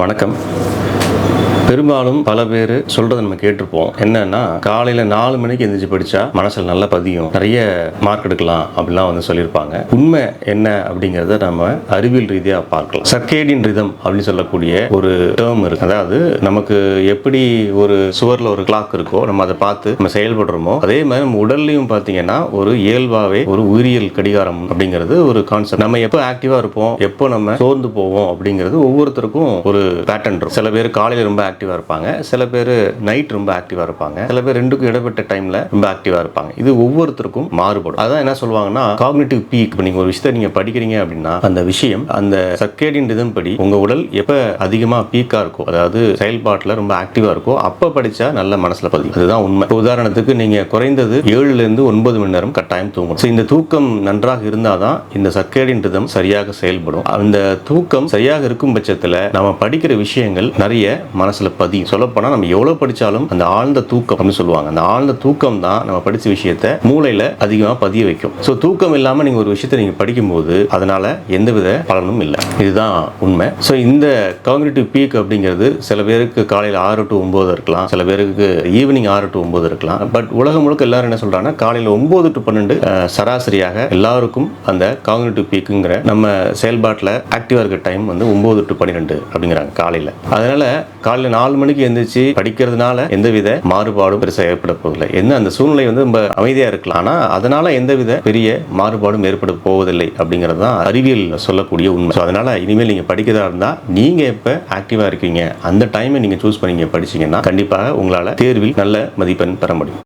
வணக்கம். பெரும்பாலும் பல பேர் சொல்றதை நம்ம கேட்டிருப்போம். என்னன்னா காலையில நாலு மணிக்கு எந்திரிச்சு படிச்சா மனசில் நல்லா பதியும். நிறைய மார்க் எடுக்கலாம் அப்படிலாம் வந்து சொல்லியிருப்பாங்க. உண்மை என்ன அப்படிங்கிறத நம்ம அறிவியல் ரீதியாக பார்க்கலாம். சர்க்கேடியன் ரிதம் அப்படின்னு சொல்லக்கூடிய ஒரு டேர்ம் இருக்கு. அதாவது நமக்கு எப்படி ஒரு சுவரில் ஒரு கிளாக் இருக்கோ நம்ம அதை பார்த்து நம்ம செயல்படுறோமோ அதே மாதிரி நம்ம உடல்லையும் பார்த்தீங்கன்னா ஒரு இயல்பாகவே ஒரு உயிரியல் கடிகாரம் அப்படிங்கிறது ஒரு கான்செப்ட் நம்ம எப்போ ஆக்டிவாக இருப்போம் எப்போ நம்ம சோர்ந்து போவோம் அப்படிங்கிறது ஒவ்வொருத்தருக்கும் ஒரு பேட்டர்ன் இருக்கும். சில பேர் காலையில் ரொம்ப ஆக்டிவாக இருப்பாங்க. சில பேர் நைட் ரொம்ப ஆக்டிவாக இருப்பாங்க. சில பேர் ரெண்டுக்கும் இடப்பட்ட டைமில் ரொம்ப ஆக்டிவாக இருப்பாங்க. இது ஒவ்வொருத்தருக்கும் மாறுபடும். அதான் என்ன சொல்லுவாங்கன்னா காக்னேட்டிவ் பீக் இப்போ நீங்கள் ஒரு விஷயத்தை நீங்கள் படிக்கிறீங்க அப்படின்னா அந்த விஷயம் அந்த சர்க்கேடின் ரிதம் படி உங்கள் உடல் எப்போ அதிகமாக பீக்காக இருக்கோ அதாவது செயல்பாட்டில் ரொம்ப ஆக்டிவாக இருக்கோ அப்போ படித்தா நல்ல மனசில் பதிவு அதுதான் உண்மை. உதாரணத்துக்கு நீங்கள் குறைந்தது ஏழுலேருந்து ஒன்பது மணி நேரம் கட்டாயம் தூங்கணும். ஸோ இந்த தூக்கம் நன்றாக இருந்தால் தான் இந்த சர்க்கேடின் ரிதம் சரியாக செயல்படும். அந்த தூக்கம் சரியாக இருக்கும் பட்சத்தில் நம்ம படிக்கிற விஷயங்கள் நிறைய மனசில் பதியும் சொல்லப்போனால் நம்ம எவ்வளோ படித்தாலும் அந்த ஆழ்ந்த தூக்கம் அப்படின்னு சொல்லுவாங்க. அந்த ஆழ்ந்த தூக்கம் தான் நம்ம படித்த விஷயத்த மூளையில் அதிகமாக பதிய வைக்கும். ஸோ தூக்கம் இல்லாமல் நீங்கள் ஒரு விஷயத்தை நீங்கள் படிக்கும்போது அதனால எந்தவித பலனும் இல்லை. இதுதான் உண்மை. ஸோ இந்த காங்கிரேட்டிவ் பீக் அப்படிங்கிறது சில பேருக்கு காலையில் ஆறு டு ஒன்பது இருக்கலாம். சில பேருக்கு ஈவினிங் ஆறு டு ஒம்பது இருக்கலாம். பட் உலகம் முழுக்க எல்லாரும் என்ன சொல்றாங்கன்னா காலையில் ஒன்பது டு பன்னெண்டு சராசரியாக எல்லாருக்கும் அந்த காங்கிரேட்டிவ் பீக்குங்கிற நம்ம செயல்பாட்டில் ஆக்டிவாக இருக்க டைம் வந்து ஒன்பது டு பன்னிரெண்டு அப்படிங்கிறாங்க காலையில். அதனால காலையில் நாலு மணிக்கு எந்திரிச்சு படிக்கிறதுனால எந்தவித மாறுபாடும் பெருசாக ஏற்பட போவதில்லை. என்ன அந்த சூழ்நிலை வந்து ரொம்ப அமைதியாக இருக்கலாம். ஆனால் அதனால எந்தவித பெரிய மாறுபாடும் ஏற்பட போவதில்லை அப்படிங்கிறது தான் அறிவியல் சொல்லக்கூடிய உண்மை. ஸோ அதனால இனிமேல் நீங்கள் படிக்கிறதா இருந்தால் நீங்கள் எப்போ ஆக்டிவாக இருக்கீங்க அந்த டைமை நீங்கள் சூஸ் பண்ணி நீங்கள் படிச்சீங்கன்னா கண்டிப்பாக உங்களால் தேர்வில் நல்ல மதிப்பெண் பெற முடியும்.